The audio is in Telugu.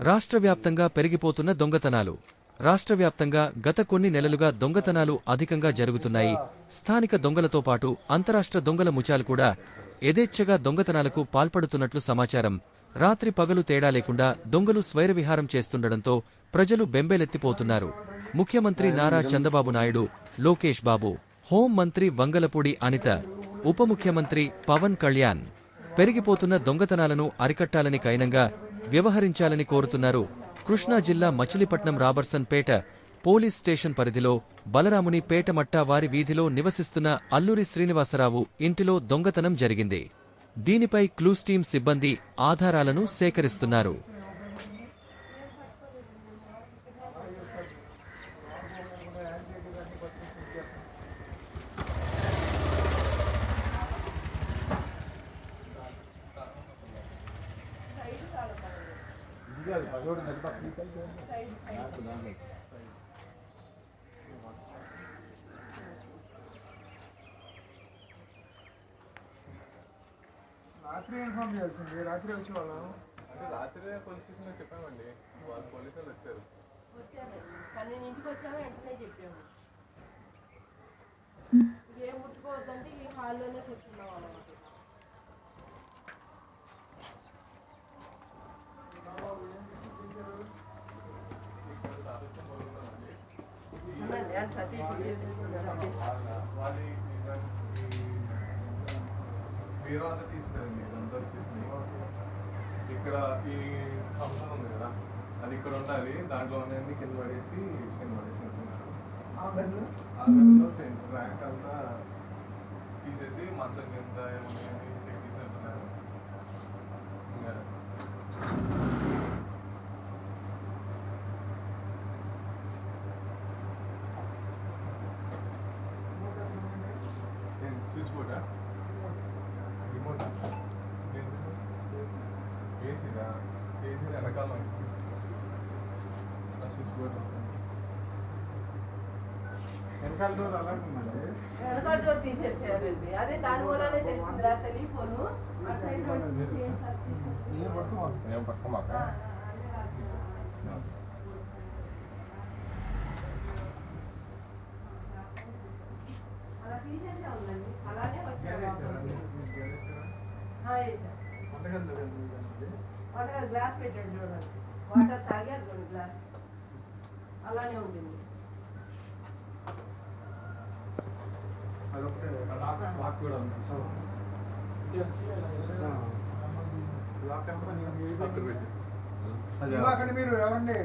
రాష్ట్ర వ్యాప్తంగా పెరిగిపోతున్న దొంగతనాలు. రాష్ట్ర వ్యాప్తంగా గత కొన్ని నెలలుగా దొంగతనాలు అధికంగా జరుగుతున్నాయి. స్థానిక దొంగలతో పాటు అంతరాష్ట్ర దొంగల ముచాలు కూడా యథేచ్ఛగా దొంగతనాలకు పాల్పడుతున్నట్లు సమాచారం. రాత్రి పగలు తేడా లేకుండా దొంగలు స్వైరవిహారం చేస్తుండటంతో ప్రజలు బెంబేలెత్తిపోతున్నారు. ముఖ్యమంత్రి నారా చంద్రబాబు నాయుడు లోకేష్ బాబు హోం మంత్రి వంగలపూడి అనిత ఉప ముఖ్యమంత్రి పవన్ కళ్యాణ్. పెరిగిపోతున్న దొంగతనాలను అరికట్టాలని కైనంగా వ్యవహరించాలని కోరుతున్నారు. కృష్ణా జిల్లా మచిలీపట్నం రాబర్సన్ పేట పోలీస్ స్టేషన్ పరిధిలో బలరాముని పేటమట్ట వారి వీధిలో నివసిస్తున్న అల్లూరి శ్రీనివాసరావు ఇంటిలో దొంగతనం జరిగింది. దీనిపై క్లూస్ టీం సిబ్బంది ఆధారాలను సేకరిస్తున్నారు. రాత్రి ఇన్ఫార్మ్ చేయాల్సింది. రాత్రి వచ్చి వాళ్ళం అంటే రాత్రి పోలీస్ స్టేషన్లో చెప్పామండి. వాళ్ళు పోలీసు వాళ్ళు వచ్చారు. వచ్చాము వెంటనే చెప్పాము. ఏం ముట్టుకోవద్దంటే ఈ హాల్లోనే కూర్చున్నాం అన్నమాట. బీరో అంతా తీసేసారండి ఇదంతా వచ్చేసి ఇక్కడ ఈ కంసం ఉంది కదా అది ఇక్కడ ఉండాలి దాంట్లో ఉన్నన్ని కింద పడేసి కింద పడేసినట్టున్నారు ఆ గదిలో ర్యాంక్ అంతా తీసేసి మంచం కింద ఏమన్నా స్విచ్ బోర్డా? రిమోట్ ఏసీదా ఏసీ వెనకాల స్విచ్ బోర్డ్ వెనకాల డోర్ అలాగే ఉందండి. వెనకాల డోర్ తీసేసారండి. అదే దాని వల్లనే తెలిసిందిరా టెలిఫోను. ఆ సైడ్ డోర్ తీసేయండి సార్, తీసేయండి. ఏ పట్టుకో ఏం పట్టుకోమాక ఆ, అలా తీసేసే ఉందండి అలానే వచ్చారు ఆ, వేశారు. వంటగదిలో వెళ్ళి వాటర్ గ్లాస్ పెట్టాడు చూడండి వాటర్ తాగి గ్లాస్ అలానే ఉంటుంది లాక్ మీరు ఎవరండి?